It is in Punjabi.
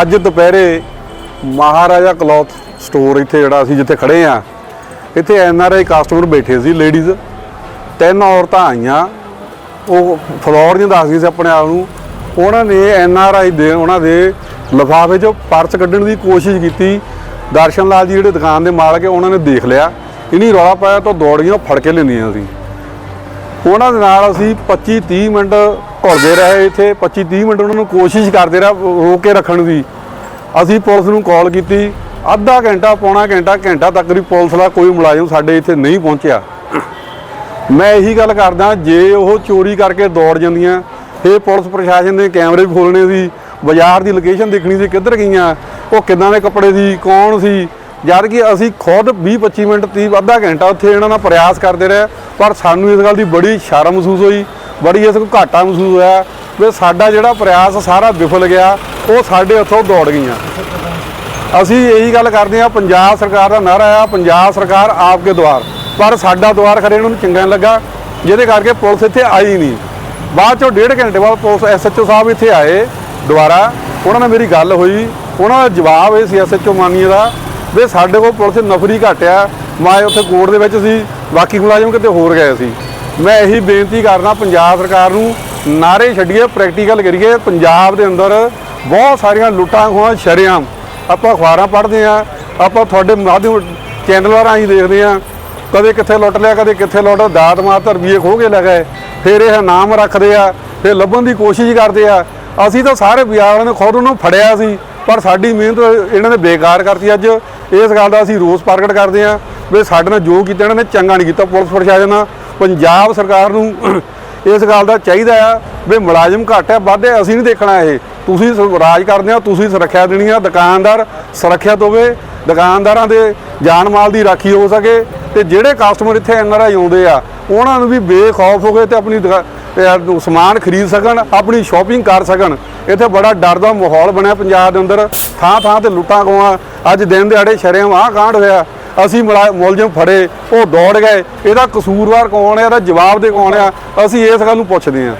ਅੱਜ ਦੁਪਹਿਰੇ ਮਹਾਰਾਜਾ ਕਲੌਥ ਸਟੋਰ ਇੱਥੇ ਜਿਹੜਾ ਅਸੀਂ ਜਿੱਥੇ ਖੜੇ ਆ ਇੱਥੇ ਐਨ ਆਰ ਆਈ ਕਸਟਮਰ ਬੈਠੇ ਸੀ ਲੇਡੀਜ਼ ਤਿੰਨ ਔਰਤਾਂ ਆਈਆਂ। ਉਹ ਫਲੋਰ ਦੀਆਂ ਦੱਸਦੀ ਸੀ ਆਪਣੇ ਆਪ ਨੂੰ। ਉਹਨਾਂ ਨੇ ਐਨ ਆਰ ਆਈ ਦੇ, ਉਹਨਾਂ ਦੇ ਲਿਫਾਫੇ 'ਚੋਂ ਪਰਸ ਕੱਢਣ ਦੀ ਕੋਸ਼ਿਸ਼ ਕੀਤੀ। ਦਰਸ਼ਨ ਲਾਲ ਜੀ ਜਿਹੜੇ ਦੁਕਾਨ ਦੇ ਮਾਲਕ ਹੈ, ਉਹਨਾਂ ਨੇ ਦੇਖ ਲਿਆ। ਇਨੀ ਰੌਲਾ ਪਾਇਆ ਤਾਂ ਦੌੜੀਆਂ ਫੜ ਕੇ ਲੈਂਦੀਆਂ ਸੀ। ਉਹਨਾਂ ਦੇ ਨਾਲ ਅਸੀਂ 25 30 ਮਿੰਟ ਘੁਲਦੇ ਰਹੇ ਇੱਥੇ 25 30 ਮਿੰਟ ਉਹਨਾਂ ਨੂੰ ਕੋਸ਼ਿਸ਼ ਕਰਦੇ ਰਹੇ ਰੋਕ ਕੇ ਰੱਖਣ ਦੀ। ਅਸੀਂ ਪੁਲਿਸ ਨੂੰ ਕਾਲ ਕੀਤੀ। ਅੱਧਾ ਘੰਟਾ, ਪੌਣਾ ਘੰਟਾ ਘੰਟਾ ਤੱਕ ਵੀ ਪੁਲਿਸ ਦਾ ਕੋਈ ਮੁਲਾਜ਼ਮ ਸਾਡੇ ਇੱਥੇ ਨਹੀਂ ਪਹੁੰਚਿਆ। ਮੈਂ ਇਹੀ ਗੱਲ ਕਰਦਾ, ਜੇ ਉਹ ਚੋਰੀ ਕਰਕੇ ਦੌੜ ਜਾਂਦੀਆਂ, ਇਹ ਪੁਲਿਸ ਪ੍ਰਸ਼ਾਸਨ ਨੇ ਕੈਮਰੇ ਵੀ ਖੋਲਣੇ ਸੀ, ਬਾਜ਼ਾਰ ਦੀ ਲੋਕੇਸ਼ਨ ਦੇਖਣੀ ਸੀ, ਕਿੱਧਰ ਗਈਆਂ, ਉਹ ਕਿੱਦਾਂ ਦੇ ਕੱਪੜੇ ਸੀ, ਕੌਣ ਸੀ? ਜਦ ਕਿ ਅਸੀਂ ਖੁਦ 20 25 ਮਿੰਟ 30 ਅੱਧਾ ਘੰਟਾ ਉੱਥੇ ਇਹਨਾਂ ਦਾ ਪ੍ਰਯਾਸ ਕਰਦੇ ਰਹੇ, ਪਰ ਸਾਨੂੰ ਇਸ ਗੱਲ ਦੀ ਬੜੀ ਸ਼ਰਮ ਮਹਿਸੂਸ ਹੋਈ। ਬੜੀ ਇਸ ਨੂੰ ਘਾਟਾ ਮਹਿਸੂਸ ਹੋਇਆ ਵੀ ਸਾਡਾ ਜਿਹੜਾ ਪ੍ਰਯਾਸ ਸਾਰਾ ਵਿਫਲ ਗਿਆ, ਉਹ ਸਾਡੇ ਉੱਥੋਂ ਦੌੜ ਗਈਆਂ। ਅਸੀਂ ਇਹੀ ਗੱਲ ਕਰਦੇ ਆ ਪੰਜਾਬ ਸਰਕਾਰ ਦਾ ਨਾਰਾ ਆ, ਪੰਜਾਬ ਸਰਕਾਰ ਆਪਕੇ ਦੁਆਰ ਪਰ ਸਾਡਾ ਦੁਆਰ ਖਰੇ ਇਹਨਾਂ ਨੂੰ ਚੰਗਾ ਨਹੀਂ ਲੱਗਾ, ਜਿਹਦੇ ਕਰਕੇ ਪੁਲਿਸ ਇੱਥੇ ਆਈ ਨਹੀਂ। ਬਾਅਦ ਚੋਂ ਡੇਢ ਘੰਟੇ ਬਾਅਦ ਪੁਲਿਸ ਐਸਐਚਓ ਸਾਹਿਬ ਇੱਥੇ ਆਏ ਦੁਬਾਰਾ। ਉਹਨਾਂ ਨਾਲ ਮੇਰੀ ਗੱਲ ਹੋਈ। ਉਹਨਾਂ ਦਾ ਜਵਾਬ ਇਹ ਸੀ ਐਸਐਚਓ ਮਾਨੀਏ ਦਾ ਵੀ ਸਾਡੇ ਕੋਲ ਪੁਲਿਸ ਨਫਰੀ ਘਟਿਆ। ਮੈਂ ਉੱਥੇ ਕੋਰਟ ਦੇ ਵਿੱਚ ਸੀ। ਬਾਕੀ ਮੁਲਾਜ਼ਮ ਕਿਤੇ ਹੋਰ ਗਏ ਸੀ। ਮੈਂ ਇਹੀ ਬੇਨਤੀ ਕਰਦਾ ਪੰਜਾਬ ਸਰਕਾਰ ਨੂੰ ਨਾਰੇ ਛੱਡੀਏ ਪ੍ਰੈਕਟੀਕਲ ਕਰੀਏ। ਪੰਜਾਬ ਦੇ ਅੰਦਰ ਬਹੁਤ ਸਾਰੀਆਂ ਲੁੱਟਾਂ ਖੋਹਾਂ, ਸ਼ਰੇਆਮ ਆਪਾਂ ਅਖਬਾਰਾਂ ਪੜ੍ਹਦੇ ਆ ਆਪਾਂ ਤੁਹਾਡੇ ਮਾਧਿਅਮ ਚੈਨਲਾਂ ਰਾਹੀਂ ਦੇਖਦੇ ਆ ਕਦੇ ਕਿੱਥੇ ਲੁੱਟ ਲਿਆ, ਕਦੇ ਕਿੱਥੇ ਲੁੱਟ, ਦਾਤ ਮਾਤਰ ਰੁਪਈਏ ਖੋਹ ਕੇ ਲੈ ਗਏ। ਫਿਰ ਇਹ ਨਾਮ ਰੱਖਦੇ ਆ, ਫਿਰ ਲੱਭਣ ਦੀ ਕੋਸ਼ਿਸ਼ ਕਰਦੇ ਆ। ਅਸੀਂ ਤਾਂ ਸਾਰੇ ਬਾਜ਼ਾਰਾਂ ਨੇ ਖੁਦ ਉਹਨੂੰ ਫੜਿਆ ਸੀ, ਪਰ ਸਾਡੀ ਮਿਹਨਤ ਇਹਨਾਂ ਨੇ ਬੇਕਾਰ ਕਰਤੀ ਅੱਜ। ਇਸ ਗੱਲ ਦਾ ਅਸੀਂ ਰੋਸ ਪ੍ਰਗਟ ਕਰਦੇ ਆ ਵੀ ਸਾਡੇ ਨਾਲ ਜੋ ਕੀਤਾ, ਇਹਨਾਂ ਨੇ ਚੰਗਾ ਨਹੀਂ ਕੀਤਾ, ਪੁਲਿਸ ਪ੍ਰਸ਼ਾਸਨ ਨਾਲ। ਪੰਜਾਬ ਸਰਕਾਰ ਨੂੰ ਇਸ ਗੱਲ ਦਾ ਚਾਹੀਦਾ ਆ ਵੀ ਮੁਲਾਜ਼ਮ ਘੱਟ ਹੈ ਵੱਧ ਆ, ਅਸੀਂ ਨਹੀਂ ਦੇਖਣਾ ਇਹ। ਤੁਸੀਂ ਰਾਜ ਕਰਦੇ ਆ ਤੁਸੀਂ ਸੁਰੱਖਿਆ ਦੇਣੀ ਆ ਦੁਕਾਨਦਾਰ ਸੁਰੱਖਿਅਤ ਹੋਵੇ ਦੁਕਾਨਦਾਰਾਂ ਦੇ ਜਾਨ ਮਾਲ ਦੀ ਰਾਖੀ ਹੋ ਸਕੇ ਤੇ ਜਿਹੜੇ ਕਸਟਮਰ ਇੱਥੇ ਐਨਆਰਆਈ ਆਉਂਦੇ ਆ ਉਹਨਾਂ ਨੂੰ ਵੀ ਬੇਖੌਫ ਹੋ ਕੇ ਤੇ ਆਪਣੀ ਦੁਕਾ- ਸਮਾਨ ਖਰੀਦ ਸਕਣ ਆਪਣੀ ਸ਼ਾਪਿੰਗ ਕਰ ਸਕਣ। ਇੱਥੇ ਬੜਾ ਡਰ ਦਾ ਮਾਹੌਲ ਬਣਿਆ ਪੰਜਾਬ ਦੇ ਅੰਦਰ। ਥਾਂ ਥਾਂ ਤੇ ਲੁੱਟਾਂ ਗੋਆਂ ਅੱਜ ਦਿਨ ਦਿਹਾੜੇ ਸ਼ਰੇਆਮ ਆਹ ਕਾਂਡ ਹੋਇਆ। ਅਸੀਂ ਮੁਲਾ- ਮੁਲਜ਼ਮ ਫੜੇ, ਉਹ ਦੌੜ ਗਏ। ਇਹਦਾ ਕਸੂਰਵਾਰ ਕੌਣ ਹੈ ਇਹਦਾ ਜਵਾਬ ਦੇ ਕੌਣ ਆ? ਅਸੀਂ ਇਸ ਗੱਲ ਨੂੰ ਪੁੱਛਦੇ ਹਾਂ।